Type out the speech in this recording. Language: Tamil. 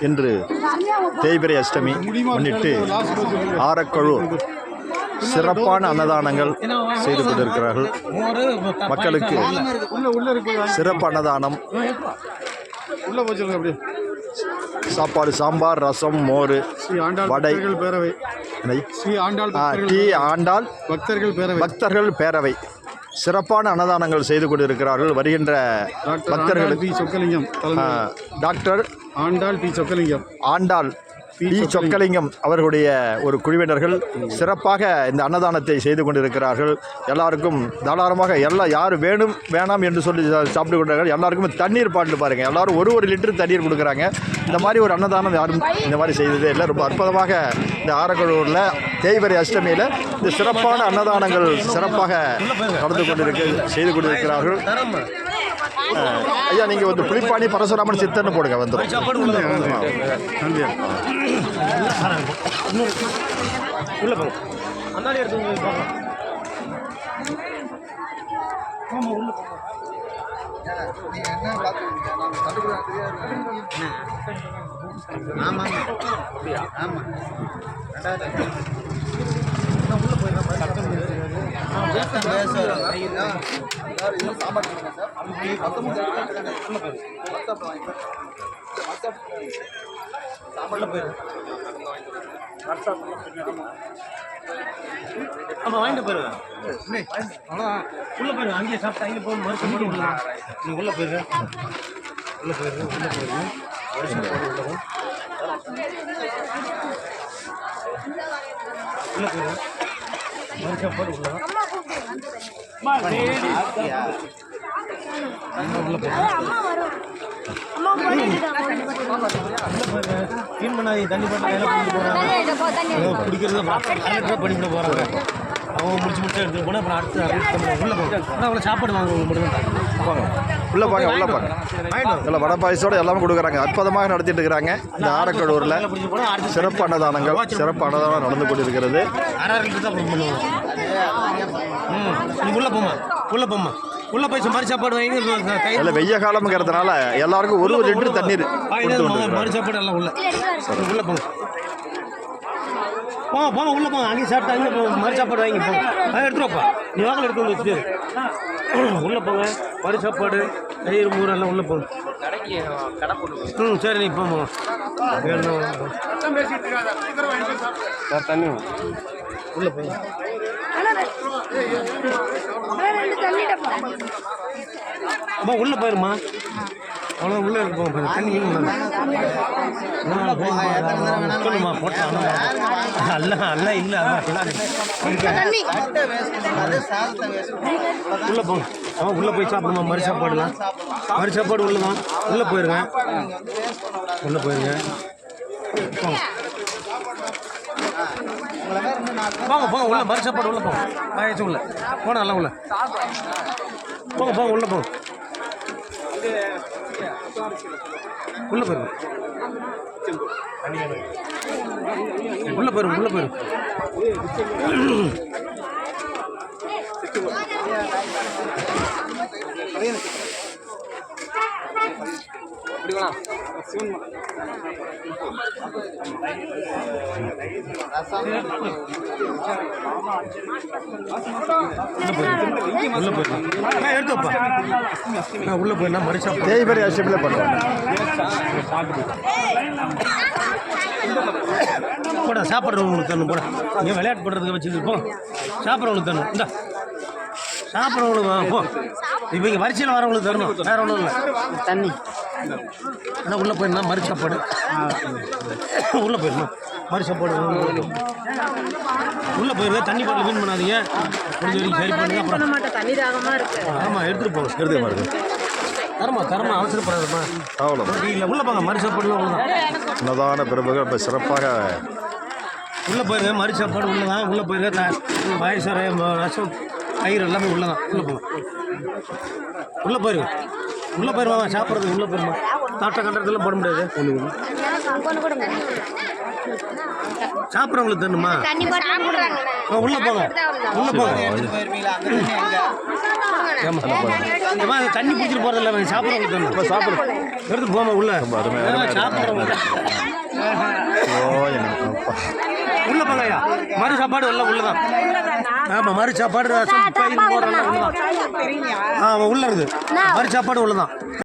இன்று தேய்பிரை அஷ்டமி முன்னிட்டு ஆரக்கழூர் சிறப்பான அன்னதானங்கள் செய்து கொண்டிருக்கிறார்கள் மக்களுக்கு சிறப்பு அன்னதானம் உள்ள அப்படியே சாப்பாடு சாம்பார் ரசம் மோர் வடை. பேரவை இணை. ஆண்டாள் பக்தர்கள் டீ பக்தர்கள் பேரவை பக்தர்கள் பேரவை சிறப்பான அன்னதானங்கள் செய்து கொண்டிருக்கிறார்கள் வருகின்ற பக்தர்களுக்கு Chokkalingam doctor Andal P. Chokkalingam. Andal P. Chokkalingam. அவர்களுடைய ஒரு குழுவினர்கள் சிறப்பாக இந்த அன்னதானத்தை செய்து கொண்டிருக்கிறார்கள். எல்லாருக்கும் தாராளமாக எல்லாம் யார் வேணும் வேணாம் என்று சொல்லி சாப்பிட்டு கொண்டார்கள். எல்லாருக்கும் தண்ணீர் பாட்டில் பாருங்கள் எல்லாரும் ஒரு ஒரு லிட்டர் தண்ணீர் கொடுக்குறாங்க. இந்த மாதிரி ஒரு அன்னதானம் யாரும் இந்த மாதிரி செய்ததே இல்லை. ரொம்ப அற்புதமாக இந்த ஆரக்கடூரில் தேய்வரை அஷ்டமியில் இந்த சிறப்பான அன்னதானங்கள் சிறப்பாக நடந்து கொண்டிருக்கு செய்து கொண்டிருக்கிறார்கள். ஐயா நீங்கள் வந்து புலிப்பாணி பரசுராமன் சித்தர்னு போடுங்க வந்துடும் அண்ணாடி எடுத்து போங்க ஆமா வாங்கிட்டு போயிருங்க அவ்வளோதான் உள்ள போயிருங்க அங்கேயே சாப்பிட்டு அங்கே போய் மறுக்க போட்டு உள்ள நீ உள்ள போயிருங்க உள்ள போயிருங்க உள்ள போயிருங்க உள்ள போயிருங்க வருஷம் போட்டு உள்ள க்ளீன் பண்ணாதீங்க தண்ணி ஏதோ குடிக்கிறத பண்ணிவிட போகிறாங்க அவங்க முடிச்சு முடிச்சு எடுத்து போனால் அப்புறம் அடுத்து உள்ள போங்க ஆனால் அவ்வளோ சாப்பாடு வாங்குறவங்க மட்டும் தான் போங்க உள்ளே போங்க உள்ளே போங்க இதில் வடை பாயசோட எல்லாமே கொடுக்குறாங்க. அற்புதமாக நடத்திட்டு இருக்கிறாங்க. இந்த ஆரக்கடூரில் சிறப்பு அன்னதானங்கள் சிறப்பு அன்னதானம் நடந்து கொண்டிருக்கிறது. உள்ளே போமா உள்ளே போமா உள்ளே போய் மறு சாப்பாடு வாங்கி கை இதில் வெய்ய காலம்ங்கிறதுனால எல்லாருக்கும் ஒரு ஒரு லிட்டர் தண்ணீர் மறு சாப்பாடு எல்லாம் உள்ள. உள்ள போங்க. போங்க போங்க உள்ள போங்க அங்கே சாப்பிட்டு அங்கே போங்க மறு சாப்பாடு வாங்கி போங்க அதை நீ வாங்கல எடுத்து வந்து வச்சுட்டு. உள்ள போங்க. மறு சாப்பாடு தயிர் மூறு எல்லாம் உள்ள போங்க. ம் சரி நீ போங்க தண்ணி உள்ள போங்க. அம்மா உள்ள போயிருமா அவ்வளோ உள்ள இருக்கு போங்க போங்க. தண்ணி சொல்லுமா போட்டா அல்ல அல்ல இல்லை உள்ள போங்க அவன் உள்ள போய் சாப்பிடுமா? மறு சாப்பாடுலாம் மறு சாப்பாடு உள்ள தான் உள்ள போயிருங்க. உள்ள போயிருங்க போங்க போங்க உள்ள. மறு சாப்பாடு உள்ள போங்க ஆயிடுச்சு உள்ள. போன நல்லா உள்ள. போங்க போங்க உள்ள போங்க உள்ள போயிருங்க உள்ள போயிருங்க உள்ள போயிருங்க உள்ள உள்ள போயிருந்தா மறு சாப்பாடு தேய்பரை அஷ்டமியில் பண்ணுவோம் போட சாப்பிட்றவங்களுக்கு தரணும் போட. இங்கே விளையாட்டு பண்ணுறதுக்கு வச்சுட்டு போ. சாப்பிட்றவங்களுக்கு தரணும். இந்த. சாப்பிட்றவங்களுக்கு போ. இப்போ இங்கே வரிசையில் வரவங்களுக்கு தரணும். வேற ஒன்றும் இல்லை. தண்ணி. ஆனால் உள்ளே போயிருந்தா மறு சாப்பாடு. உள்ளே போயிருந்தோம் மறு சாப்பாடு. உள்ளே போயிருங்க தண்ணி பாட்டில் வீண் பண்ணாதீங்க. முடிஞ்ச வரைக்கும் சரி பண்ணுங்க அப்புறம் மாட்டேன் தண்ணி தாகமா இருக்கு. ஆமாம் எடுத்துகிட்டு போங்க எடுத்து பாருங்க. தரமா தரமா அவசரப்படாதம்மா. அவ்வளோ இல்லை உள்ளே போங்க மறு சாப்பாடுலாம் உள்ள அன்னதான பிறப்புகள் ரொம்ப சிறப்பாக உள்ளே போயிருங்க மறு சாப்பாடு உள்ள தான். உள்ளே போயிருங்க பாயசம் ரசம் தயிர் எல்லாமே உள்ள தான். உள்ளே போங்க. உள்ளே போயிருங்க. உள்ள போயிருமா சாப்பிட்றது உள்ள போயிருமா? தாட்ட கண்டத்துல போட முடியாது. சாப்பிட்றவங்களுக்கு தரணுமா உள்ள போங்க. உள்ள போங்க. அது தண்ணி பிடிச்சிட்டு போறது இல்லை சாப்பிட்றவங்களுக்கு தரணும் சாப்பிடு. எடுத்து போமா உள்ள. சாப்பிட்றவங்க. உள்ள போங்கய்யா. மறு சாப்பாடு எல்லாம் உள்ளதான். ஆமா மறு சாப்பாடு ரசம் பயிர் போடுறதெல்லாம் உள்ளதான் ஆ உள்ள இருக்குது மறு சாப்பாடு உள்ளதான்.